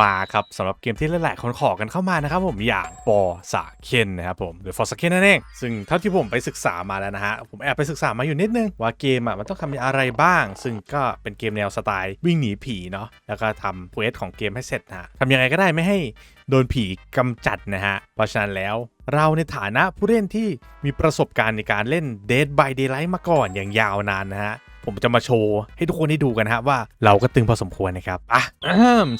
มาครับสำหรับเกมที่หลายๆคนขอกันเข้ามานะครับผมอย่างปอสาเคนนะครับผมหรือฟอสเคนนั่นเอง ซึ่งเท่าที่ผมไปศึกษามาแล้วนะฮะ ผมแอบไปศึกษามาอยู่นิดนึง ว่าเกมอะมันต้องทำอะไรบ้าง ซึ่งก็เป็นเกมแนวสไตล์วิ่งหนีผีเนาะแล้วก็ทำเควสของเกมให้เสร็จนะฮะทำยังไงก็ได้ไม่ให้โดนผีกำจัดนะฮะ เพราะฉะนั้นแล้วเราในฐานะผู้เล่นที่มีประสบการณ์ในการเล่น Dead by Daylight มาก่อนอย่างยาวนานนะฮะ ผมจะมาโชว์ให้ทุกคนได้ดูกันฮะว่าเราก็ตึงพอสมควรนะครับอะ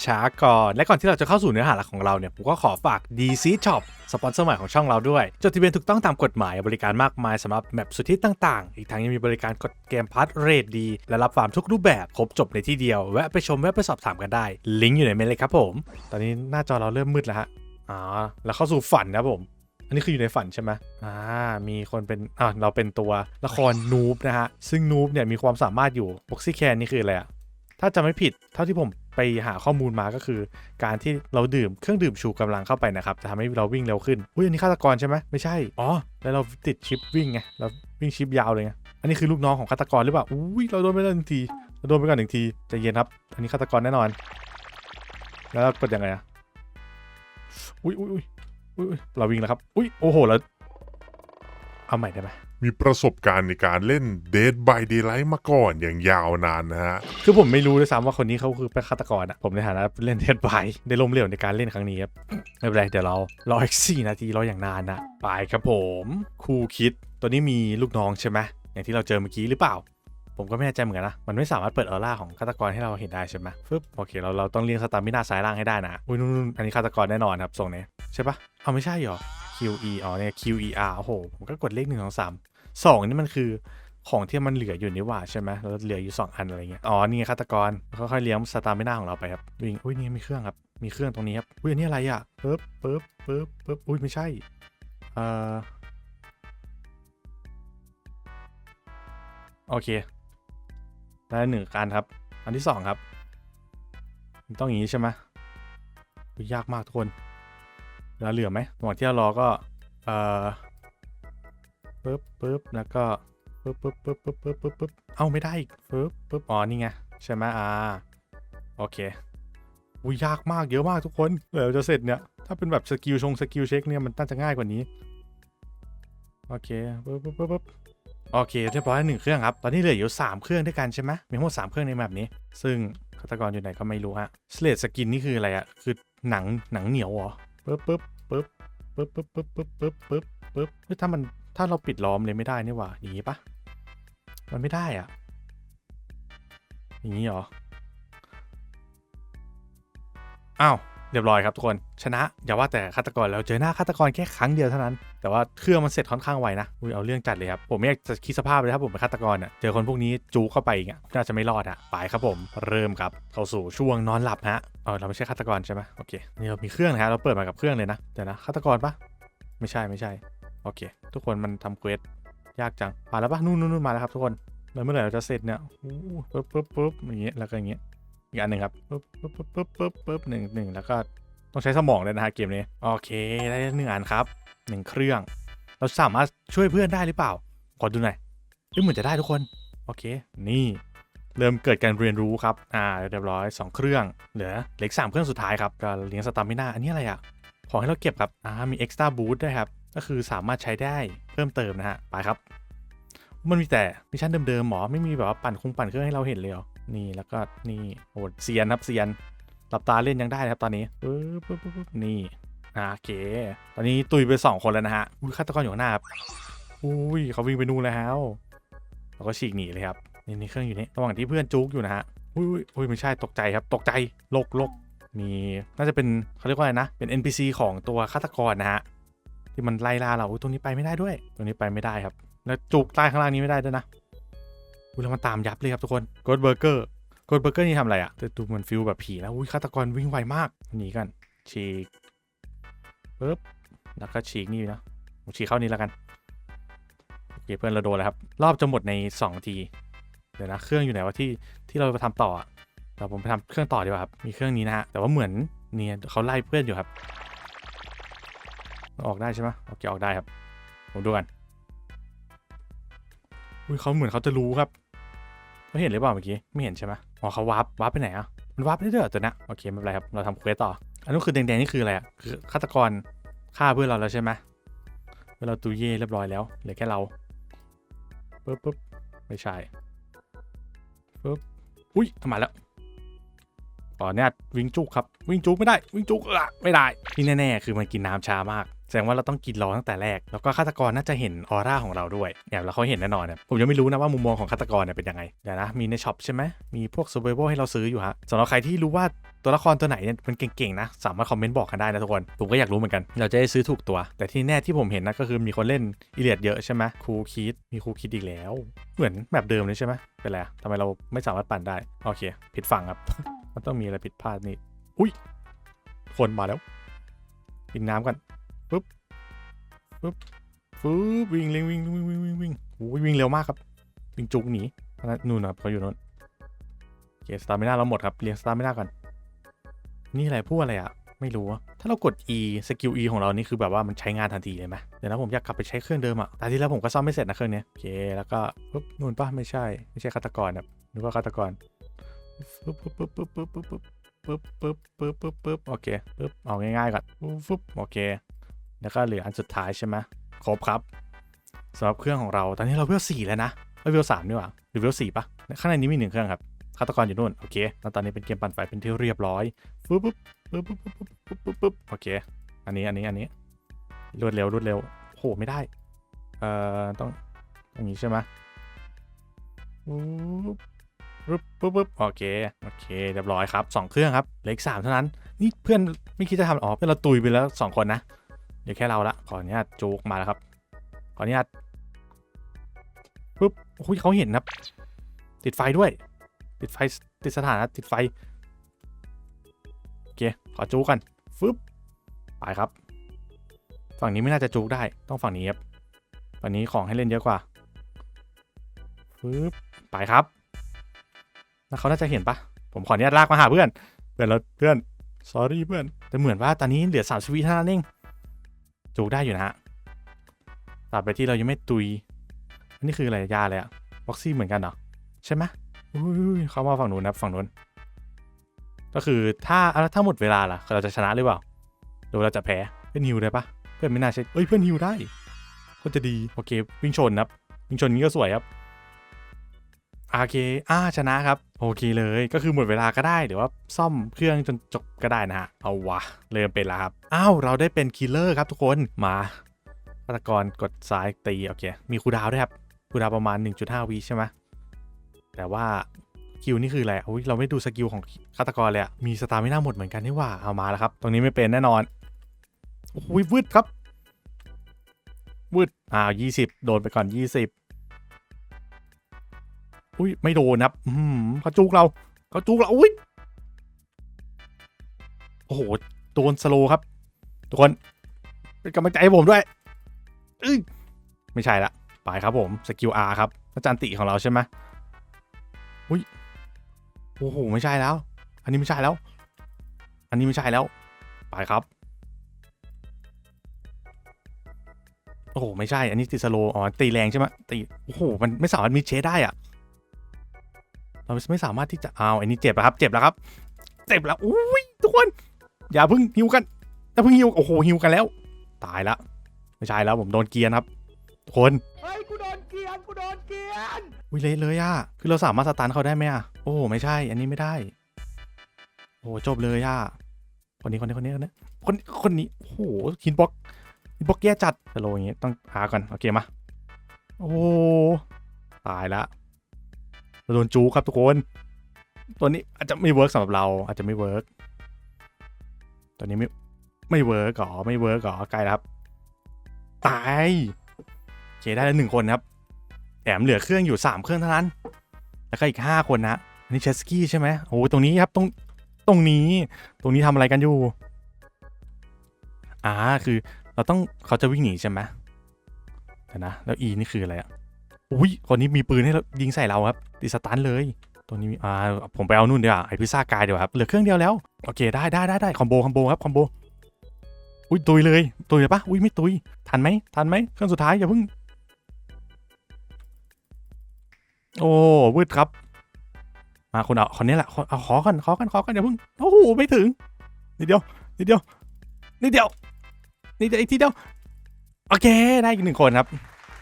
ช้าก่อนและก่อนที่เราจะเข้าสู่เนื้อหาหลักของเราเนี่ยผมก็ขอฝาก DC Shop สปอนเซอร์ใหม่ของช่องเราด้วยจดทะเบียนถูกต้องตามกฎหมายบริการมากมายสำหรับแมปสุดที่ต่างๆ อีกทั้งยังมีบริการกดเกมพัทเรทดี และรับฟาร์มทุกรูปแบบครบจบในที่เดียว แวะไปชมแวะไปสอบถามกันได้ ลิงก์อยู่ในเมนเลยครับผม ตอนนี้หน้าจอเราเริ่มมืดแล้วฮะอ๋อแล้วเข้าสู่ฝันนะผม นนี้คืออยู่ในฝันใช่ไหมอ่า มีคนเป็น อ่า เราเป็นตัวละครนูบนะฮะ ซึ่งนูบเนี่ยมีความสามารถอยู่บ็อกซี่แคนนี่คืออะไรอะถ้าจะไม่ผิด เท่าที่ผมไปหาข้อมูลมาก็คือ การที่เราดื่มเครื่องดื่มชูกำลังเข้าไปนะครับจะทำให้เราวิ่งเร็วขึ้น อุ้ยอันนี้ฆาตกรใช่ไหมไม่ใช่ อ๋อ แล้วเราติดชิปวิ่งไง เราวิ่งชิปยาวเลยไง อันนี้คือลูกน้องของฆาตกรหรือเปล่า อุ้ยเราโดนไปแล้วหนึ่งที เราโดนไปก่อนหนึ่งทีใจเย็นครับ อันนี้ฆาตกรแน่นอน แล้วกดยังไงอะอุ้ยอุ้ย เราวิ่งแล้วครับ อุ้ยโอ้โหแล้วเอาใหม่ได้ไหมมีประสบการณ์ในการเล่น Dead by Daylight มาก่อนอย่างยาวนานนะฮะ คือผมไม่รู้ด้วยซ้ำว่าคนนี้เขาคือเป็นฆาตกรอะ ผมในฐานะเล่นเทดไบได้ล้มเหลวในการเล่นครั้งนี้ครับ ไม่เป็นไร เดี๋ยวเรารออีกสี่นาทีรออย่างนานนะ ไปครับผมครูคิด ตัวนี้มีลูกน้องใช่ไหมอย่างที่เราเจอเมื่อกี้หรือเปล่า ผมก็ไม่แน่ใจเหมือนกันนะ มันไม่สามารถเปิดออร่าของฆาตกรให้เราเห็นได้ใช่ไหมฟึบโอเคเราเราต้องเรียงสตามินาซ้ายล่างให้ได้นะอุ้ยนู่นอันนี้ฆาตกรแน่นอนครับทรงนี้ใช่ปะเอาไม่ใช่หรอ QE อ๋อเนี่ย QER โอ้โหผมก็กดเลขหนึ่งสองสามสองนี่มันคือของที่มันเหลืออยู่นี่หว่าใช่ไหมแล้วเหลืออยู่ 2 อันอะไรเงี้ย อ๋อ นี่ไงฆาตกร ค่อยๆเลี้ยงสตาร์ไม่น่าของเราไปครับวิ่งอุ้ยนี่มีเครื่องครับ มีเครื่องตรงนี้ครับ อุ้ยอันนี้อะไรอะปึ๊บปึ๊บปึ๊บปึ๊บอุ้ยไม่ใช่ เอ่อ โอเค ได้หนึ่งอันครับ อันที่สองครับมันต้องอย่างนี้ใช่ไหมยากมากทุกคนเวลาเหลือไหมระหว่างที่เรารอก็ เอ่อปึ๊บปึ๊บแล้วก็ปึ๊บปึ๊บปึ๊บปึ๊บปึ๊บปึ๊บปึ๊บเอ้าไม่ได้อีกปึ๊บปึ๊บอ๋อนี่ไงใช่ไหมอ่าโอเคอุ้ยยากมากเยอะมากทุกคนเดี๋ยวจะเสร็จเนี่ยถ้าเป็นแบบสกิลชงสกิลเช็คเนี่ยมันน่าจะง่ายกว่านี้โอเคปึ๊บปึ๊บปึ๊บ โอเคเรียบร้อยหนึ่งเครื่องครับ ตอนนี้เหลืออยู่สามเครื่องด้วยกันใช่ไหมมีทั้งหมดสามเครื่องในแบบนี้ ซึ่งฆาตกรอยู่ไหนก็ไม่รู้ฮะสเลดสกินนี่คืออะไรอะคือหนังหนังเหนียวเหรอปึ๊บปึ๊บปึ๊บปึ๊บปึ๊บปึ๊บปึ๊บปึ๊บปึ๊บปึ๊บเฮ้ยถ้ามันถ้าเราปิดล้อมเลยไม่ได้นี่หว่าอย่างนี้ปะมันไม่ได้อะอย่างนี้เหรอ อ้าว เรียบร้อยครับทุกคนชนะอย่าว่าแต่ฆาตกรแล้วเจอหน้าฆาตกรแค่ครั้งเดียวเท่านั้น แต่ว่าเครื่องมันเสร็จค่อนข้างไวนะอุ้ยเอาเรื่องจัดเลยครับผมไม่อยากจะคิดสภาพเลยถ้าผมเป็นฆาตกรอะเจอคนพวกนี้จูเข้าไปอีกอะน่าจะไม่รอดอะไปครับผมเริ่มครับเข้าสู่ช่วงนอนหลับฮะเออเราไม่ใช่ฆาตกรใช่ไหมโอเคนี่เรามีเครื่องนะฮะเราเปิดมากับเครื่องเลยนะเดี๋ยวนะฆาตกรปะไม่ใช่ไม่ใช่โอเค ทุกคนมันทำเควสยากจังมาแล้วปะนู่นนู่นมาแล้วครับทุกคนแล้วเมื่อไหร่เราจะเสร็จเนี่ยปึ๊บปึ๊บปึ๊บอย่างเงี้ยแล้วก็อย่างเงี้ย อีกอันหนึ่งครับปึ๊บปึ๊บปึ๊บปึ๊บปึ๊บปึ๊บหนึ่งหนึ่งแล้วก็ต้องใช้สมองเลยนะฮะเกมนี้ โอเค ได้หนึ่งอันครับหนึ่งเครื่อง เราสามารถช่วยเพื่อนได้หรือเปล่า ขอดูหน่อยเอ้ยเหมือนจะได้ทุกคน โอเค นี่เริ่มเกิดการเรียนรู้ครับ อ่า เรียบร้อยสองเครื่อง เหลือเหลืออกสามเครื่องสุดท้ายครับก็เลี้ยงสตามิน่า อันนี้อะไรอะ ของให้เราเก็บครับ อ่า มี extra boost ด้วยครับ ก็คือสามารถใช้ได้เพิ่มเติมนะฮะ ไปครับ มันมีแต่มิชชั่นเดิมๆหมอ ไม่มีแบบว่าปั่นคงปั่นเครื่องให้เราเห็นเลยเหรอ นี่แล้วก็นี่โอ้เซียนครับเซียนหลับตาเล่นยังได้ครับตอนนี้ปึ๊บปึ๊บปึ๊บนี่โอเค ตอนนี้ตุยไปสองคนแล้วนะฮะอุ้ยฆาตกรอยู่หน้าครับอุ้ยเขาวิ่งไปนู่นแล้วเราก็ฉีกหนีเลยครับนี่นี่เครื่องอยู่นี่ระหว่างที่เพื่อนจุกอยู่นะฮะอุ้ยอุ้ยไม่ใช่ตกใจครับ ตกใจโลกโลกมีน่าจะเป็นเขาเรียกว่าอะไรนะ เป็น NPC ของตัวฆาตกรนะฮะที่มันไล่ล่าเราอุ๊ยตรงนี้ไปไม่ได้ด้วย ตรงนี้ไปไม่ได้ครับ แล้วจุกใต้ข้างล่างนี้ไม่ได้ด้วยนะ อุ้ยแล้วมันตามยับเลยครับทุกคนกดเบอร์เกอร์กดเบอร์เกอร์นี่ทำอะไรอะแต่ดูมันฟิลแบบผีแล้วอุ้ยฆาตกรวิ่งไวมากหนีกันฉีกปึ๊บแล้วก็ฉีกนี่นะผมฉีกเข้านี้แล้วกันโอเคเพื่อนเราโดนแล้วครับ รอบจะหมดใน2นาทีเดี๋ยวนะเครื่องอยู่ไหนวะที่ที่เราไปทำต่ออะเดี๋ยวผมไปทำเครื่องต่อดีกว่าครับมีเครื่องนี้นะฮะแต่ว่าเหมือนเนี่ยเขาไล่เพื่อนอยู่ครับ ออกได้ใช่ไหมโอเคออกได้ครับผมดูกันอุ้ยเขาเหมือนเขาจะรู้ครับ เขาเห็นหรือเปล่าเมื่อกี้ ไม่เห็นใช่ไหมอ๋อเขาวาร์ปวาร์ปไปไหนอะ มันวับได้ด้วยตัวนี้โอเคไม่เป็นไรครับ เราทำเควสต่อ อันนู้นคือแดงๆนี่คืออะไรอะ คือฆาตกรฆ่าเพื่อนเราแล้วใช่ไหมเพื่อเราตุยเย่เรียบร้อยแล้วเหลือแค่เราปึ๊บปึ๊บไม่ใช่ปึ๊บอุ้ยทำไมแล้วขอเนี่ยวิ่งจุกครับ วิ่งจุกไม่ได้ วิ่งจุกออไม่ได้ที่แน่ๆคือมันกินน้ำช้ามาก แสดงว่าเราต้องกินรอตั้งแต่แรก แล้วก็ฆาตกรน่าจะเห็นออร่าของเราด้วยเนี่ยแล้วเขาเห็นแน่นอนเนี่ยผมยังไม่รู้นะว่ามุมมองของฆาตกรเนี่ยเป็นยังไงเดี๋ยวนะมีในช็อปใช่ไหมมีพวก s u r v i v a l ให้เราซื้ออยู่ฮะสำหรับใครที่รู้ว่าตัวละครตัวไหนเนี่ยมันเก่งๆนะ สามารถคอมเมนต์บอกกันได้นะทุกคน ผมก็อยากรู้เหมือนกัน เราจะได้ซื้อถูกตัว แต่ที่แน่ที่ผมเห็นนะก็คือมีคนเล่นอีเลียดเยอะใช่ไหมครูคิดมีครูคิดอีกแล้ว เหมือนแบบเดิมเลยใช่ไหมเป็นไรทำไมเราไม่สามารถปั่นได้ โอเค ผิดฝั่งครับ มันต้องมีอะไรผิดพลาดนี่ อุ้ยคนมาแล้วกินน้ำกัน ปุ๊บปึ๊บวิ่งเร็ววิ่งวิ่งวิ่งวิ่งวิ่งโอ้ยวิ่งเร็วมากครับวิ่งจุกหนีนนั้นนู่นนะครับเขาอยู่นู่นโอเคสตาร์ไม่น่าเราหมดครับเรียงสตาร์ไม่น่าก่อนนี่อะไรพูดอะไรอะไม่รู้ถ้าเรากด E สกิล E ของเรานี่คือแบบว่ามันใช้งานทันทีเลยไหมเดี๋ยวนะผมอยากกลับไปใช้เครื่องเดิมอะแต่ที่แล้วผมก็ซ่อมไม่เสร็จนะเครื่องเนี้ยโอเคแล้วก็ปึ๊บนู่นป่ะไม่ใช่ ไม่ใช่ฆาตกรแบบนึกว่าฆาตกรปึ๊บปึ๊บปึ๊บปึ๊บปึ๊บปึ๊บปึ๊บปึ๊บปึ๊บปึ๊บโอเคปึ๊บเอาง่ายๆก่อนปึ๊บโอเค แล้วก็เหลืออันสุดท้ายใช่ไหมครบครับสำหรับเครื่องของเราตอนนี้เราเวลสี่แล้วนะเวลสามนี่หว่าหรือเวลสี่ปะข้างในนี้มีหนึ่งเครื่องครับฆาตกรอยู่นู่นโอเคแล้วตอนนี้เป็นเกมปั่นไฟเป็นที่เรียบร้อยปึ๊บปึ๊บปึ๊บปึ๊บปึ๊บปึ๊บปึ๊บปึ๊บโอเคอันนี้อันนี้อันนี้รวดเร็วรวดเร็วโหไม่ได้เอ่อต้องตรงนี้ใช่ไหมปึ๊บปึ๊บปึ๊บปึ๊บโอเคโอเคเรียบร้อยครับสองเครื่องครับเหลืออีกสามเท่านั้น นี่เพื่อนไม่คิดจะทำอ๋อเพื่อนเราตุยไปแล้วสองคนนะ เดี๋ยวแค่เราละขออนุญาตโจกมาแล้วครับ ขออนุญาตปุ๊บโอ้ยเขาเห็นครับ ติดไฟด้วย ติดไฟติดสถานะติดไฟโอเคขอจูกกันฟึบไปครับ ฝั่งนี้ไม่น่าจะจูกได้ต้องฝั่งนี้ครับฝั่งนี้ของให้เล่นเยอะกว่าฟึบไปครับแล้วเขาน่าจะเห็นปะผมขออนุญาตลากมาหาเพื่อน เพื่อนเราเพื่อน sorry เพื่อนแต่เหมือนว่าตอนนี้เหลือสามชีวิตเท่านั้นเอง จูกได้อยู่นะฮะตราบไปที่เรายังไม่ตุย อันนี้คืออะไรยาอะไรอะบ็อกซี่เหมือนกันเหรอ ใช่ไหมอุ้ยเขามาฝั่งนู้นนะฝั่งนู้น ก็คือถ้าถ้าหมดเวลาล่ะ เราจะชนะหรือเปล่าหรือเราจะแพ้เพื่อนฮิวได้ปะเพื่อนไม่น่าใช่เอ้ยเพื่อนฮิวได้ก็จะดีโอเควิ่งชนครับวิ่งชนนี้ก็สวยครับ โอเคอ่าชนะครับ โอเคเลยก็คือหมดเวลาก็ได้หรือว่าซ่อมเครื่องจนจบก็ได้นะฮะ เอาวะ เริ่มเป็นแล้วครับ อ้าว เราได้เป็นคิลเลอร์ครับทุกคนมาฆาตกรกดซ้ายตีโอเค มีคูดาวด้วยครับคูดาวประมาณ 1.5วิใช่ไหมแต่ว่าคิวนี่คืออะไรอุ้ยเราไม่ดูสกิลของฆาตกรเลยอะมีสตาร์ไม่น่าหมดเหมือนกันนี่หว่าเอามาแล้วครับ ตรงนี้ไม่เป็นแน่นอนโอ้ยวืดครับวืดอ้าว20โดนไปก่อน20 อุ้ยไม่โดนครับอืมเขาจุกเราเขาจุกเราอุ้ยโอ้โหโดนสโลครับ ทุกคนเป็นกำลังใจให้ผมด้วยเอ้ยไม่ใช่ละไปครับผมสกิล R ครับอาจารย์ติของเราใช่ไหมอุ้ยโอ้โหไม่ใช่แล้ว อันนี้ไม่ใช่แล้ว อันนี้ไม่ใช่แล้ว ไปครับโอ้โหไม่ใช่ อันนี้ติดสโลอ๋อตีแรงใช่ไหมตีโอ้โหมันไม่สามารถมีเชสได้อะ เราไม่สามารถที่จะเอาอันนี้เจ็บแล้วครับ เจ็บแล้วครับ เจ็บแล้วอุ้ยทุกคน อย่าเพิ่งฮิวกันอย่าเพิ่งฮิวโอ้โหฮิวกันแล้ว ตายละไม่ใช่แล้วผมโดนเกียร์ครับทุกคนเฮ้ยกูโดนเกลียนกูโดนเกลียนวิเละเลยอะคือเราสามารถสตันเขาได้ไหมอะโอ้โหไม่ใช่ อันนี้ไม่ได้โอ้โหจบเลยอะคนนี้คนนี้คนนี้คนนี้คนคนนี้โอ้โหฮินบ็อกฮินบ็อกแย่จัดสโลว์อย่างงี้ต้องหาก่อนโอเคมาโอ้โหตายละเรา โดนจูครับทุกคน ตัวนี้อาจจะไม่เวิร์กสำหรับเรา อาจจะไม่เวิร์กตัวนี้ไม่ไม่เวิร์กหรอไม่เวิร์กหรอใกลครับ ตายโอเคได้แล้วหนึ่งคนครับแถมเหลือเครื่องอยู่ 3 เครื่องเท่านั้น แล้วก็อีก 5 คนนะอันนี้เชสกี้ใช่ไหมโอ้ตรงนี้ครับตรงตรงนี้ ตรงนี้ทำอะไรกันอยู่อ่าคือเราต้องเขาจะวิ่งหนีใช่ไหมแต่นะ แล้วอีนี่คืออะไรอะ อุ้ยคนนี้มีปืนให้เรายิงใส่เราครับติสตันเลย ตัวนี้มีอ่าผมไปเอานู่นเดี๋ยวไอพิซซ่ากายเดี๋ยวครับเหลือเครื่องเดียวแล้วโอเคได้ได้ได้ได้คอมโบคอมโบครับคอมโบอุ้ยตุยเลยตุยเลยปะอุ้ยไม่ตุยทันไหมทันไหมเครื่องสุดท้ายอย่าเพิ่ง โอ้วืดครับ มาคุณเอาคนนี้แหละเอาขอกันขอกันขอกันอย่าเพิ่งโอ้โหไม่ถึงนิดเดียวนิดเดียวนิดเดียวนิดเดียวอีกทีเดียวโอเคได้อีกหนึ่งคนครับ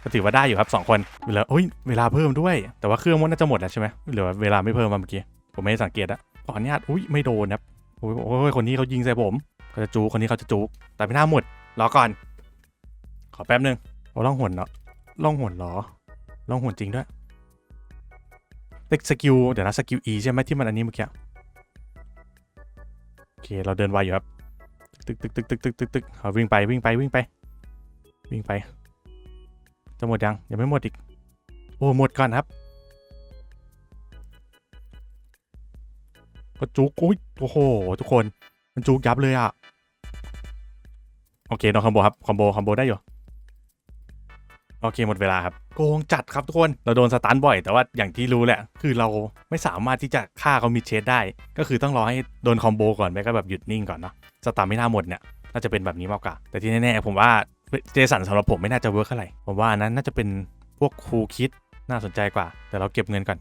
ก็ถือว่าได้อยู่ครับสองคน เวลาโอ้ยเวลาเพิ่มด้วย แต่ว่าเครื่องมันน่าจะหมดแล้วใช่ไหมหรือว่าเวลาไม่เพิ่มมาเมื่อกี้ผมไม่ได้สังเกตอะขออนุญาตอุ้ยไม่โดนครับโอ้ยโอ้ยคนนี้เขายิงใส่ผมเขาจะจูคนนี้เขาจะจูแต่ไม่น่าหมดรอก่อน ขอแป๊บนึงโอ้ล่องหนเนาะล่องหนเหรอล่องหนจริงด้วยเด็กสกิลเดี๋ยวนะสกิล E ใช่ไหมที่มันอันนี้เมื่อกี้โอเคเราเดินไวอยู่ครับตึกตึกตึกตึกตึกตึกตึกเอาวิ่งไปวิ่งไปวิ่งไป วิ่งไป จะหมดยังยังไม่หมดอีก โอ้หมดก่อนครับก็จุกอุ้ยโอ้โห ทุกคนมันจุกยับเลยอะโอเคโดนคอมโบครับคอมโบคอมโบได้อยู่โอเคหมดเวลาครับโกงจัดครับทุกคนเราโดนสตันบ่อยแต่ว่าอย่างที่รู้แหละ คือเราไม่สามารถที่จะฆ่าเขามีเชดได้ ก็คือต้องรอให้โดนคอมโบก่อนไม่ก็แบบหยุดนิ่งก่อนเนาะสตาร์ไม่น่าหมดเนี่ยน่าจะเป็นแบบนี้มากกว่า แต่ที่แน่ๆผมว่า เจสันสำหรับผมไม่น่าจะเวิร์กเท่าไหร่ผมว่านั้นน่าจะเป็นพวกครูคิดน่าสนใจกว่า แต่เราเก็บเงินก่อน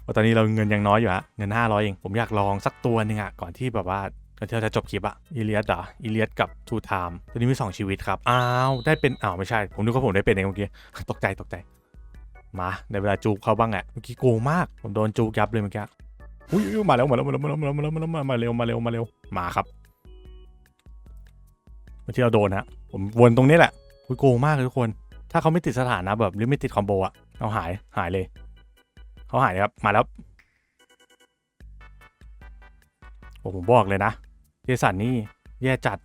เพราะตอนนี้เราเงินยังน้อยอยู่ฮะเงิน 500 เอง ผมอยากลองสักตัวหนึงอะก่อนที่แบบว่าก่อนที่เราจะจบคลิปอะอีเลียสเหรออีเลียสกับทูไทม์ตัวนี้มีสองชีวิตครับ อ้าว ได้เป็น อ้าว ไม่ใช่ ผมนึกว่าผมได้เป็นเองเมื่อกี้ ตกใจตกใจ มาในเวลาจูบเขาบ้างอะเมื่อกี้โกงมาก ผมโดนจูบยับเลยเมื่อกี้อุ้ยอุ๊ยมาแล้วมาแล้วมาแล้วมาแล้วมาแล้วมาแล้วมาแล้วมาเร็วมาเร็วมาเร็วมาครับเมื่อที่เราโดนฮะ ผมวนตรงนี้แหละอุ้ยโกงมากเลยทุกคน ถ้าเขาไม่ติดสถานะแบบหรือไม่ติดคอมโบอะเขาหายหายเลย เขาหายเลยครับ มาแล้วโอ้ผมบอกเลยนะ เจสันนี่แย่จัด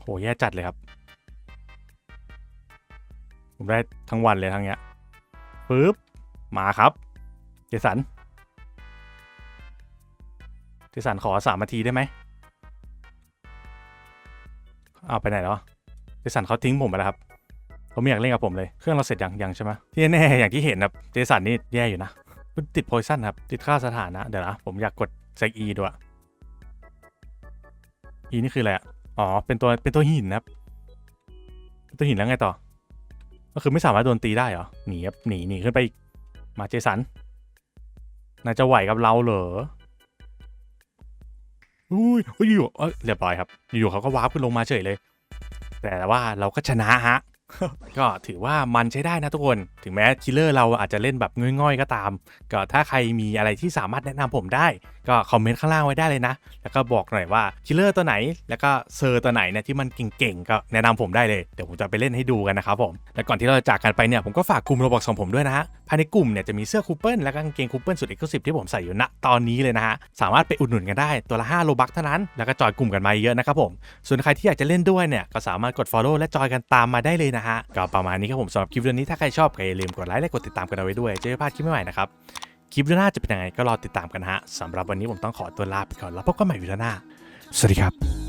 โหแย่จัดเลยครับ ผมได้ทั้งวันเลยทั้งเนี้ยปึ๊บ มาครับ เจสัน เจสันขอสามนาทีได้ไหมเอาไปไหนแล้วเจสันเขาทิ้งผมไปแล้วครับเขาไม่อยากเล่นกับผมเลย เครื่องเราเสร็จยังยังใช่ไหมที่แน่อย่างที่เห็นครับเจสันนี่แย่อยู่นะมันติดโพชั่นครับ ติดค่าสถานะ เดี๋ยวนะ ผมอยากกดเซกอีด้วยอีนี่คืออะไรอ๋อ เป็นตัว เป็นตัวหินนะครับ เป็นตัวหินแล้วไงต่อ ก็คือไม่สามารถโดนตีได้เหรอ หนีครับ หนี หนีขึ้นไปอีก มาเจสัน นายจะไหวกับเราเหรอ อุ้ยอุ้ยอยู่เอ้ยเรียบร้อยครับ อยู่ๆเขาก็วาร์ปขึ้นลงมาเฉยเลย แต่ว่าเราก็ชนะฮะ ก็ถือว่ามันใช้ได้นะทุกคน ถึงแม้คิลเลอร์เราอาจจะเล่นแบบง่อยๆก็ตาม ก็ถ้าใครมีอะไรที่สามารถแนะนำผมได้ ก็คอมเมนต์ข้างล่างไว้ได้เลยนะ แล้วก็บอกหน่อยว่าคิลเลอร์ตัวไหน แล้วก็เซอร์ตัวไหนเนี่ยที่มันเก่งๆ ก็แนะนำผมได้เลย เดี๋ยวผมจะไปเล่นให้ดูกันนะครับผม และก่อนที่เราจะจากกันไปเนี่ยผมก็ฝากกลุ่มโรบอกของผมด้วยนะฮะ ภายในกลุ่มเนี่ยจะมีเสื้อคูเปิลและกางเกงคูเปิลสุดเอกลุศิที่ผมใส่อยู่ณตอนนี้เลยนะฮะ สามารถไปอุดหนุนกันได้ตัวละ5โลบักเท่านั้น แล้วก็จอยกลุ่มกันมาเยอะนะครับผม ส่วนใครที่อยากจะเล่นด้วยเนี่ยก็สามารถกด follow และจอยกันตามมาได้เลยนะฮะ ก็ประมาณนี้ครับผมสำหรับคลิปวิดีโอนี้ถ้าใครชอบก็อย่าลืมกดไลค์และกดติดตามกันเอาไว้ด้วยจะไม่พลาดคลิปใหม่ๆนะครับ คลิปวิดีโอหน้าจะเป็นยังไงก็รอติดตามกันนะฮะสำหรับวันนี้ผมต้องขอตัวลาไปก่อนแล้วพบกันใหม่วิดีโอหน้า สวัสดีครับ